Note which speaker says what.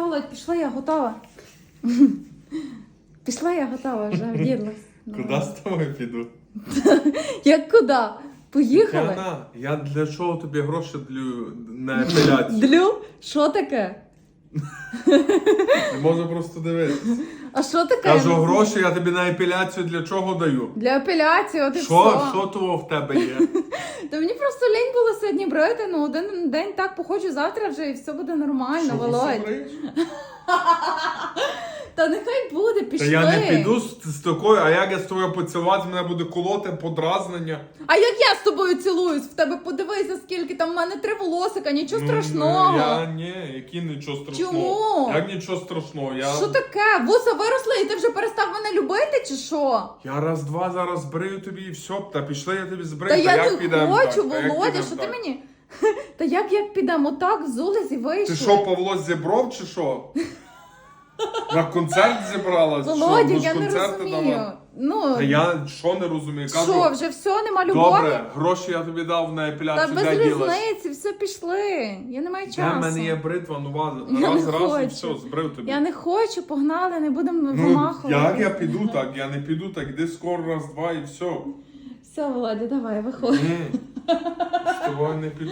Speaker 1: Володь, пішла, я готова. Пішла, я готова, вже вділась.
Speaker 2: Куди з тобою піду?
Speaker 1: Як куди? Поїхали?
Speaker 2: Тетяна, я для чого тобі гроші длю на апеляцію?
Speaker 1: Длю? Що таке?
Speaker 2: Не можу просто дивитися.
Speaker 1: А що таке?
Speaker 2: Кажу, гроші я тобі на апеляцію для чого даю?
Speaker 1: Для апеляції, от і
Speaker 2: Що,
Speaker 1: все.
Speaker 2: що того в тебе є?
Speaker 1: Та мені просто лінь було сьогодні брити, ну один день так походжу, завтра вже і все буде нормально, Володь. Та нехай буде,
Speaker 2: Та
Speaker 1: пішли.
Speaker 2: я не піду з, з такою, а як я з тобою поцілувати, мене буде колоти, подразнення.
Speaker 1: А як я з тобою цілуюсь в тебе, подивися, скільки там в мене три волосика, нічого
Speaker 2: Ну,
Speaker 1: страшного.
Speaker 2: Я ні, які нічого страшного.
Speaker 1: Чому?
Speaker 2: Як нічого страшного? Я,
Speaker 1: Що таке? Вуса виросли і ти вже перестав мене любити, чи що?
Speaker 2: я раз-два зараз збрию тобі і все. Та пішли я тобі збрию.
Speaker 1: Та я
Speaker 2: як
Speaker 1: не
Speaker 2: підемо
Speaker 1: хочу,
Speaker 2: так? Та як
Speaker 1: Володя,
Speaker 2: підемо
Speaker 1: що ти
Speaker 2: так?
Speaker 1: мені? Та як як підемо? Так, взулись і вийшли.
Speaker 2: Ти що, Павло зібров чи що? На концерт зібралась?
Speaker 1: Володя,
Speaker 2: що,
Speaker 1: я не розумію. Ну,
Speaker 2: Та я що не розумію? Кажу,
Speaker 1: що, вже все, нема любові?
Speaker 2: добре, гроші я тобі дав на
Speaker 1: Та
Speaker 2: епіляцію,
Speaker 1: без
Speaker 2: де ділась?
Speaker 1: різниці, все пішли. Я не маю
Speaker 2: Де
Speaker 1: часу.
Speaker 2: в мене є бритва нова,
Speaker 1: Я
Speaker 2: раз,
Speaker 1: не
Speaker 2: раз і
Speaker 1: хочу.
Speaker 2: все, збрив тобі.
Speaker 1: Я не хочу, погнали, не будемо
Speaker 2: Ну,
Speaker 1: вимахувати.
Speaker 2: як я піду так? Я не піду так, іди скоро раз, два і все.
Speaker 1: Все, Володя, давай, виходь.
Speaker 2: Ні, з тобою не піду.